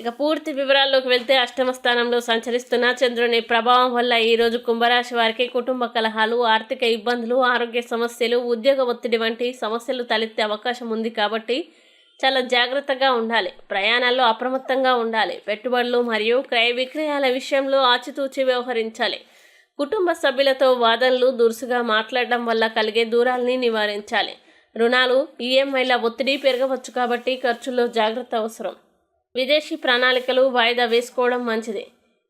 ఇక పూర్తి వివరాల్లోకి వెళ్తే అష్టమ స్థానంలో సంచరిస్తున్న చంద్రుని ప్రభావం వల్ల ఈరోజు కుంభరాశి వారికి కుటుంబ కలహాలు ఆర్థిక ఇబ్బందులు ఆరోగ్య సమస్యలు ఉద్యోగ ఒత్తిడి వంటి సమస్యలు తలెత్తే అవకాశం ఉంది కాబట్టి చాలా జాగ్రత్తగా ఉండాలి. ప్రయాణాల్లో అప్రమత్తంగా ఉండాలి. పెట్టుబడులు మరియు క్రయ విక్రయాల విషయంలో ఆచితూచి వ్యవహరించాలి. కుటుంబ సభ్యులతో వాదనలు దురుసుగా మాట్లాడడం వల్ల కలిగే దూరాల్ని నివారించాలి. రుణాలు ఈఎంఐల ఒత్తిడి పెరగవచ్చు కాబట్టి ఖర్చుల్లో జాగ్రత్త అవసరం. విదేశీ ప్రణాళికలు వాయిదా వేసుకోవడం మంచిది.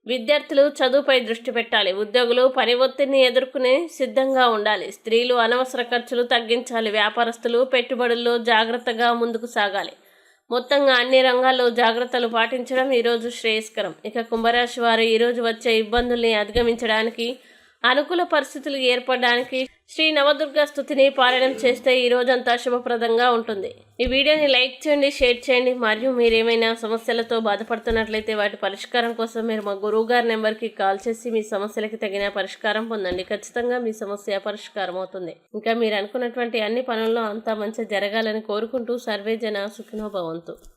విద్యార్థులు చదువుపై దృష్టి పెట్టాలి. ఉద్యోగులు పని ఒత్తిడిని ఎదుర్కొనే సిద్ధంగా ఉండాలి. స్త్రీలు అనవసర ఖర్చులు తగ్గించాలి. వ్యాపారస్తులు పెట్టుబడుల్లో జాగ్రత్తగా ముందుకు సాగాలి. మొత్తంగా అన్ని రంగాల్లో జాగ్రత్తలు పాటించడం ఈరోజు శ్రేయస్కరం. ఇక కుంభరాశి వారు ఈరోజు వచ్చే ఇబ్బందుల్ని అధిగమించడానికి అనుకూల పరిస్థితులు ఏర్పడడానికి శ్రీ నవదుర్గ స్థుతిని పారాయణం చేస్తే ఈ రోజంతా శుభప్రదంగా ఉంటుంది. ఈ వీడియోని లైక్ చేయండి షేర్ చేయండి. మరియు మీరేమైనా సమస్యలతో బాధపడుతున్నట్లయితే వాటి పరిష్కారం కోసం మీరు మా గురువు గారి నెంబర్కి కాల్ చేసి మీ సమస్యలకి తగిన పరిష్కారం పొందండి. ఖచ్చితంగా మీ సమస్య పరిష్కారం అవుతుంది. ఇంకా మీరు అనుకున్నటువంటి అన్ని పనుల్లో అంతా మంచి జరగాలని కోరుకుంటూ సర్వే జన సుఖినో భవంతు.